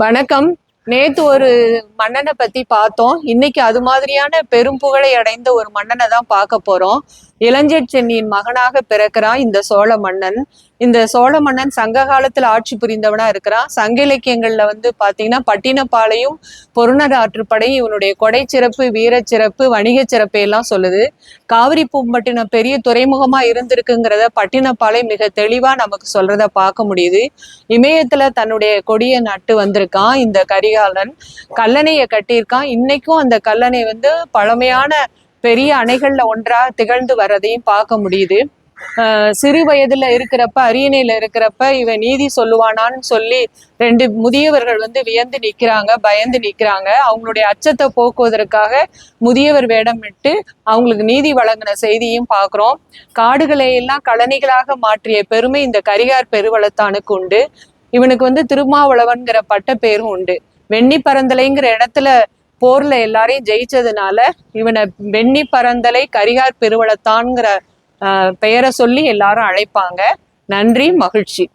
வணக்கம். நேத்து ஒரு மன்னனை பத்தி பார்த்தோம். இன்னைக்கு அது மாதிரியான பெரும் புகழை அடைந்த ஒரு மன்னனை தான் பார்க்க போறோம். இளஞ்செட் சென்னியின் மகனாக பிறக்கிறான் இந்த சோழ மன்னன். இந்த சோழ மன்னன் சங்க காலத்துல ஆட்சி புரிந்தவனா இருக்கிறான். சங்க இலக்கியங்கள்ல வந்து பாத்தீங்கன்னா பட்டினப்பாளையும் பொருணர் ஆற்றுப்படையும் இவனுடைய கொடை சிறப்பு வீர சிறப்பு வணிகச் சிறப்பை எல்லாம் சொல்லுது. காவிரி பூம்பட்டினம் பெரிய துறைமுகமா இருந்திருக்குங்கிறத பட்டினப்பாளை மிக தெளிவா நமக்கு சொல்றத பார்க்க முடியுது. இமயத்துல தன்னுடைய கொடியை நட்டு வந்திருக்கான் இந்த கரிகாலன். கல்லணையை கட்டியிருக்கான். இன்னைக்கும் அந்த கல்லணை வந்து பழமையான பெரிய அணைகள்ல ஒன்றா திகழ்ந்து வர்றதையும் பார்க்க முடியுது. சிறு வயதுல இருக்கிறப்ப அரியணையில இருக்கிறப்ப இவன் நீதி சொல்லுவானான்னு சொல்லி ரெண்டு முதியவர்கள் வந்து வியந்து நிக்கிறாங்க பயந்து நிக்கிறாங்க. அவங்களுடைய அச்சத்தை போக்குவதற்காக முதியவர் வேடமிட்டு அவங்களுக்கு நீதி வழங்கின செய்தியும் பார்க்கிறோம். காடுகளை எல்லாம் கழனிகளாக மாற்றிய பெருமை இந்த கரிகார் பெருவளத்தானுக்கு உண்டு. இவனுக்கு வந்து திருமாவளவன்கிற பட்ட பேரும் உண்டு. வெண்ணி பரந்தலைங்கிற இடத்துல போர்ல எல்லாரையும் ஜெயிச்சதுனால இவனை வெண்ணி பரந்தலை கரிகார் பெருவளத்தான்ங்கிற பெயரை சொல்லி எல்லாரும் அழைப்பாங்க. நன்றி மகிழ்ச்சி.